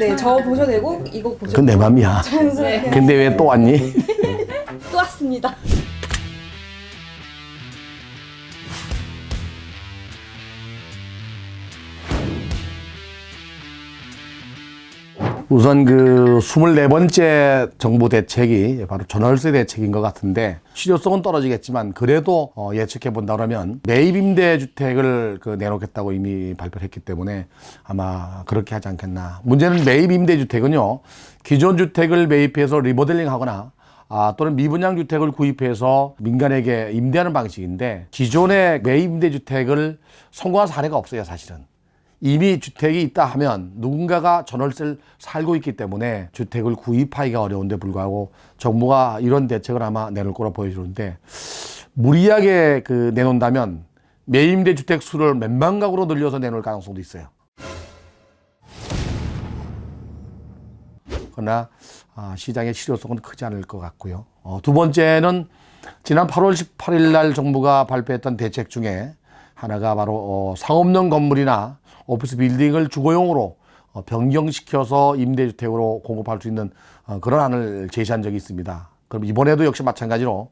네, 저 보셔도 되고 이거 보셔도 그건 내 맘이야. 자연스럽게 근데 왜 또 왔니? 또 왔습니다. 우선 그 24번째 정부 대책이 바로 전월세 대책인 것 같은데 실효성은 떨어지겠지만 그래도 어, 예측해 본다 그러면 매입 임대 주택을 그 내놓겠다고 이미 발표를 했기 때문에 아마 그렇게 하지 않겠나. 문제는 매입 임대 주택은요. 기존 주택을 매입해서 리모델링 하거나 아, 또는 미분양 주택을 구입해서 민간에게 임대하는 방식인데 기존의 매입 임대 주택을 성공한 사례가 없어요, 사실은. 이미 주택이 있다 하면 누군가가 전월세를 살고 있기 때문에 주택을 구입하기가 어려운데 불구하고 정부가 이런 대책을 아마 내놓을 거라 보여주는데 무리하게 그 내놓는다면 매임대 주택 수를 가구로 늘려서 내놓을 가능성도 있어요. 그러나 아, 시장의 실효성은 크지 않을 것 같고요. 어, 두 번째는 지난 8월 18일 날 정부가 발표했던 대책 중에 하나가 바로 어, 상업용 건물이나 오피스 빌딩을 주거용으로 어, 변경시켜서 임대주택으로 공급할 수 있는 어, 그런 안을 제시한 적이 있습니다. 그럼 이번에도 역시 마찬가지로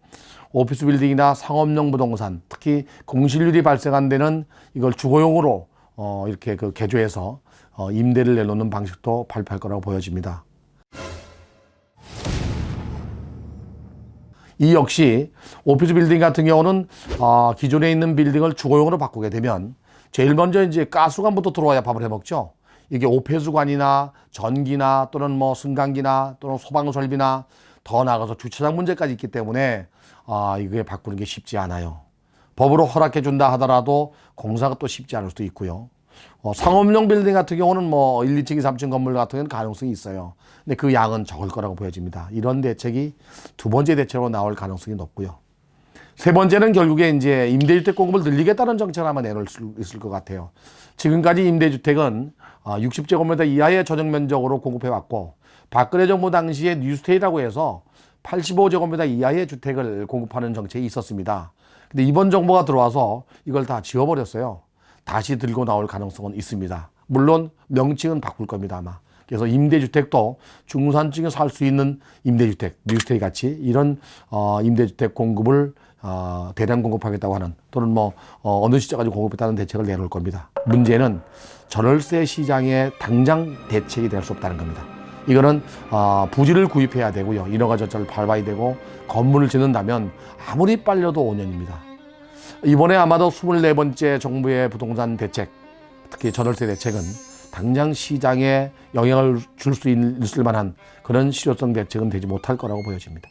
오피스 빌딩이나 상업용 부동산, 특히 공실률이 발생한 데는 이걸 주거용으로 어, 이렇게 그 개조해서 어, 임대를 내놓는 방식도 발표할 거라고 보여집니다. 이 역시 오피스 빌딩 같은 경우는 어, 기존에 있는 빌딩을 주거용으로 바꾸게 되면 제일 먼저 이제 가스관부터 들어와야 밥을 해 먹죠. 이게 오폐수관이나 전기나 또는 뭐 승강기나 또는 소방 설비나 더 나아가서 주차장 문제까지 있기 때문에 아 이게 바꾸는 게 쉽지 않아요. 법으로 허락해 준다 하더라도 공사가 또 쉽지 않을 수도 있고요. 어, 상업용 빌딩 같은 경우는 뭐 1, 2층, 2, 3층 건물 같은 경우는 가능성이 있어요. 근데 그 양은 적을 거라고 보여집니다. 이런 대책이 두 번째 대책으로 나올 가능성이 높고요. 세 번째는 결국에 이제 임대주택 공급을 늘리겠다는 정책을 아마 내놓을 수 있을 것 같아요. 지금까지 임대주택은 60제곱미터 이하의 전용 면적으로 공급해 왔고 박근혜 정부 당시에 뉴스테이라고 해서 85제곱미터 이하의 주택을 공급하는 정책이 있었습니다. 근데 이번 정부가 들어와서 이걸 다 지워버렸어요. 다시 들고 나올 가능성은 있습니다. 물론 명칭은 바꿀 겁니다 아마. 그래서 임대주택도 중산층이 살수 있는 임대주택, 뉴스테이 같이 이런 어, 임대주택 공급을 어, 대량 공급하겠다고 하는 또는 뭐 어, 어느 시점까지 공급했다는 대책을 내놓을 겁니다. 문제는 전월세 시장의 당장 대책이 될 수 없다는 겁니다. 이거는 어, 부지를 구입해야 되고요. 인허가 절차를 밟아야 되고 건물을 짓는다면 아무리 빨려도 5년입니다. 이번에 아마도 24번째 정부의 부동산 대책, 특히 전월세 대책은 당장 시장에 영향을 줄 수 있을 만한 그런 실효성 대책은 되지 못할 거라고 보여집니다.